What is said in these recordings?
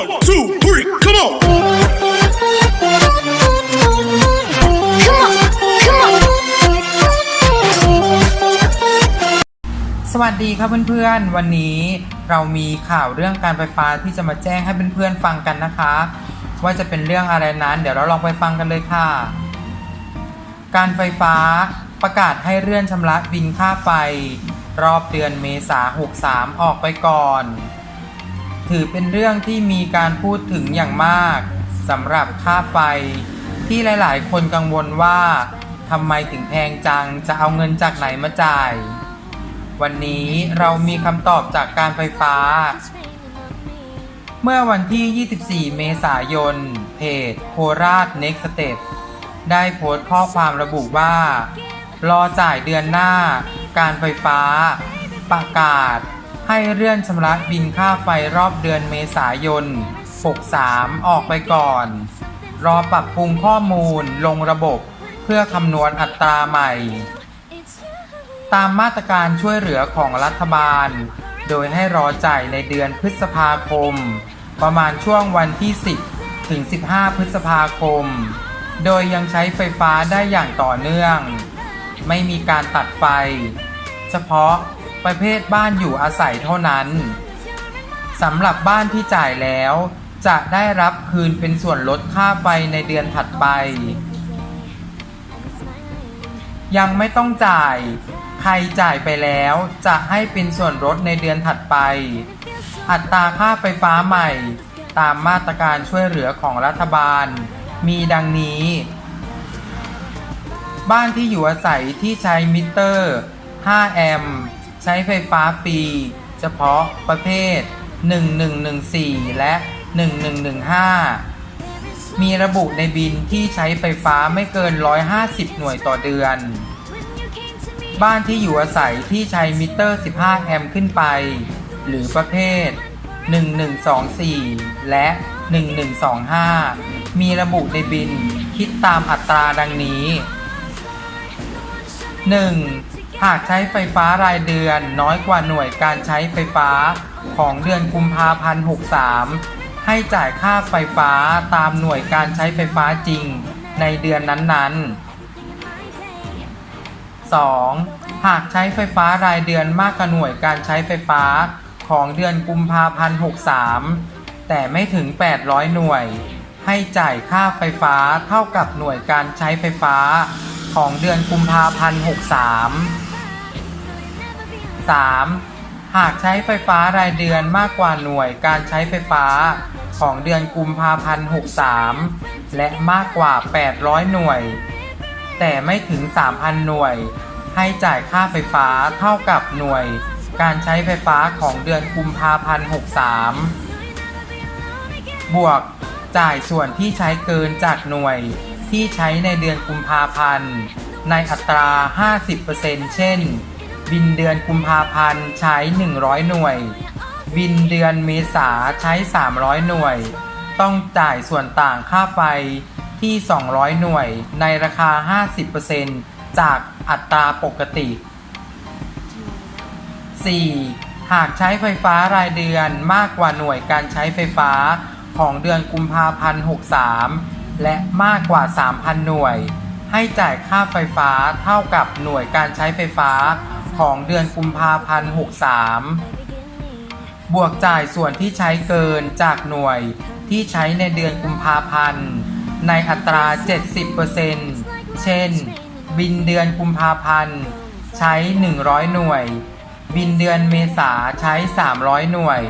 One, two, three, come on. Come on, come on. สวัสดีครับเพื่อนๆ วันนี้เรามีข่าวเรื่องการไฟฟ้าที่จะมาแจ้งให้เพื่อนๆฟังกันนะคะ ว่าจะเป็นเรื่องอะไรนั้น เดี๋ยวเราลองไปฟังกันเลยค่ะ การไฟฟ้าประกาศให้เลื่อนชำระบินค่าไฟ รอบเดือนเมษา63 ออกไปก่อน ถือเป็นเรื่องที่มีการพูดถึงอย่างมากสำหรับค่าไฟ ที่หลายๆ คนกังวลว่าทำไมถึงแพงจังจะเอาเงินจากไหนมาจ่าย วันนี้เรามีคำตอบจากการไฟฟ้า เมื่อวันที่ 24 เมษายน เพจโคราช Next Step ได้โพสต์ข้อความระบุว่า รอจ่ายเดือนหน้า การไฟฟ้า ประกาศ ให้เลื่อนชำระบินค่าไฟรอบเดือนเมษายน 63 ออกไปก่อน รอปรับปรุงข้อมูลลงระบบเพื่อคำนวณอัตราใหม่ ตามมาตรการช่วยเหลือของรัฐบาล โดยให้รอจ่ายในเดือนพฤษภาคม ประมาณช่วงวันที่ 10 ถึง 15 พฤษภาคม โดยยังใช้ไฟฟ้าได้อย่างต่อเนื่อง ไม่มีการตัดไฟ เฉพาะ ประเภทบ้านอยู่อาศัยเท่านั้นสำหรับบ้านที่จ่ายแล้ว จะได้รับคืนเป็นส่วนลดค่าไฟในเดือนถัดไป ยังไม่ต้องจ่าย ใครจ่ายไปแล้วจะให้เป็นส่วนลดในเดือนถัดไป อัตราค่าไฟฟ้าใหม่ ตามมาตรการช่วยเหลือของรัฐบาล มีดังนี้ บ้านที่อยู่อาศัยที่ใช้มิเตอร์ 5 แอมป์ ใช้ไฟฟ้าฟรี เฉพาะประเภท 1114 และ 1115 มีระบุในบินที่ใช้ไฟฟ้าไม่เกิน 150 หน่วยต่อเดือน บ้านที่อยู่อาศัยที่ใช้มิเตอร์ 15 แอมป์ขึ้นไป หรือประเภท 1124 และ 1125 มีระบุในบินคิดตามอัตราดังนี้ 1. หากใช้ไฟฟ้ารายเดือนน้อยกว่าหน่วยการใช้ไฟฟ้าของเดือนกุมภาพันธ์ 63 ให้จ่ายค่าไฟฟ้าตามหน่วยการใช้ไฟฟ้าจริงในเดือนนั้นๆ 2. หากใช้ไฟฟ้ารายเดือนมากกว่าหน่วยการใช้ไฟฟ้าของเดือนกุมภาพันธ์ 63 แต่ไม่ถึง 800 หน่วย ให้จ่ายค่าไฟฟ้าเท่ากับหน่วยการใช้ไฟฟ้าของเดือนกุมภาพันธ์ 63 3. หากใช้ไฟฟ้ารายเดือนมากกว่าหน่วยการใช้ไฟฟ้าของเดือนกุมภาพันธ์ 63 และมากกว่า 800 หน่วย แต่ไม่ถึง 3,000 หน่วย ให้จ่ายค่าไฟฟ้าเท่ากับหน่วย การใช้ไฟฟ้าของเดือนกุมภาพันธ์ 63 บวกจ่ายส่วนที่ใช้เกินจากหน่วยที่ใช้ในเดือนกุมภาพันธ์ ในอัตรา 50%เช่น บินเดือนกุมภาพันธ์ใช้ 100 หน่วย บินเดือนเมษาใช้ 300 หน่วย ต้องจ่ายส่วนต่างค่าไฟที่ 200 หน่วยในราคา 50%จากอัตราปกติ 4. หากใช้ไฟฟ้ารายเดือนมากกว่าหน่วยการใช้ไฟฟ้าของเดือนกุมภาพันธ์ 63 และมากกว่า 3,000 หน่วย ให้จ่ายค่าไฟฟ้าเท่ากับหน่วยการใช้ไฟฟ้าของเดือนกุมภาพันธ์ 63 บวกจ่ายส่วนที่ใช้เกินจากหน่วยที่ใช้ในเดือนกุมภาพันธ์ ในอัตรา 70%เช่น บินเดือนกุมภาพันธ์ ใช้ 100 หน่วย บินเดือนเมษาใช้ 300 หน่วย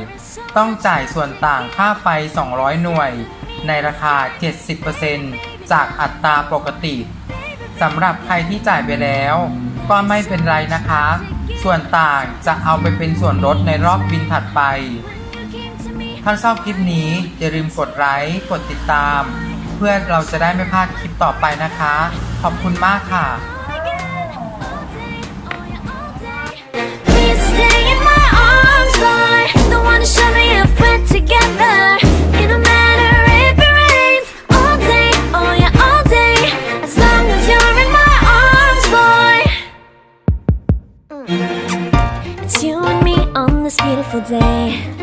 ต้องจ่ายส่วนต่างค่าไฟ 200 หน่วย ในราคา 70% จากอัตราปกติสำหรับใครที่จ่ายไปแล้ว ก็ไม่เป็นไรนะคะ ส่วนต่างจะเอาไปเป็นส่วนลดในรอบบินถัดไป ท่านชอบคลิปนี้ อย่าลืมกดไลค์กดติดตาม เพื่อเราจะได้ไม่พลาดคลิปต่อไปนะคะ ขอบคุณมากค่ะ 负贼。